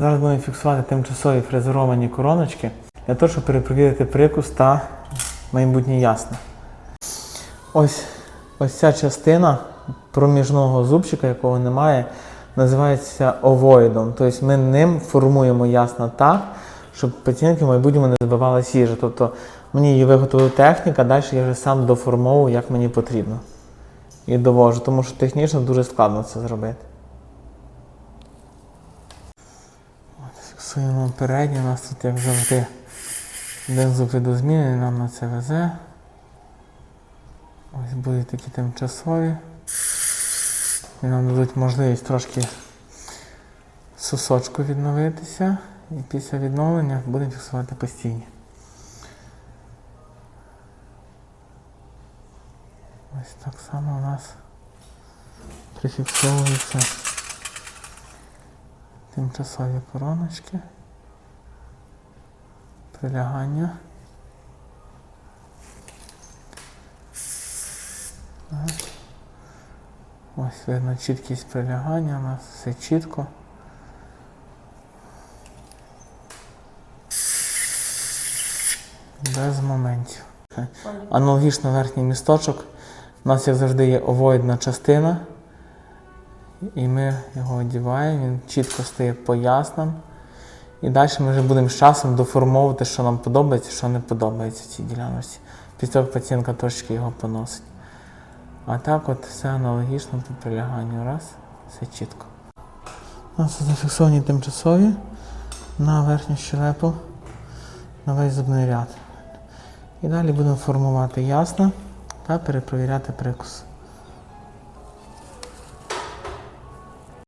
Зараз будемо фіксувати тимчасові фрезеровані короночки для того, щоб перепровірити прикус та майбутнє ясне. Ось, ось ця частина проміжного зубчика, якого немає, називається овоїдом. Тобто ми ним формуємо ясно так, щоб пацієнтки в майбутньому не збивалася їжа. Тобто мені її виготовила техніка, далі я вже сам доформовую, як мені потрібно. І довожу, тому що технічно дуже складно це зробити. От, Фіксуємо переднє, у нас тут, як завжди, зуб видозмінений, нам на це везе. Ось будуть такі тимчасові. І нам дадуть можливість трошки сосочку відновитися. І після відновлення будемо фіксувати постійні. Ось так само у нас прифіксовуються тимчасові короночки. Прилягання. Так. Ось видно чіткість прилягання, у нас все чітко. Без моментів. Аналогічно верхній місточок. У нас, як завжди, є овоїдна частина. І ми його одіваємо, він чітко стає поясним. І далі ми вже будемо з часом доформовувати, що нам подобається, що не подобається в цій ділянці. Після того пацієнтка трошки його поносить. А так от все аналогічно по приляганню. Раз, все чітко. У нас зафіксовані тимчасові на верхню щелепу, на весь зубний ряд. І далі будемо формувати ясно та перепровіряти прикус.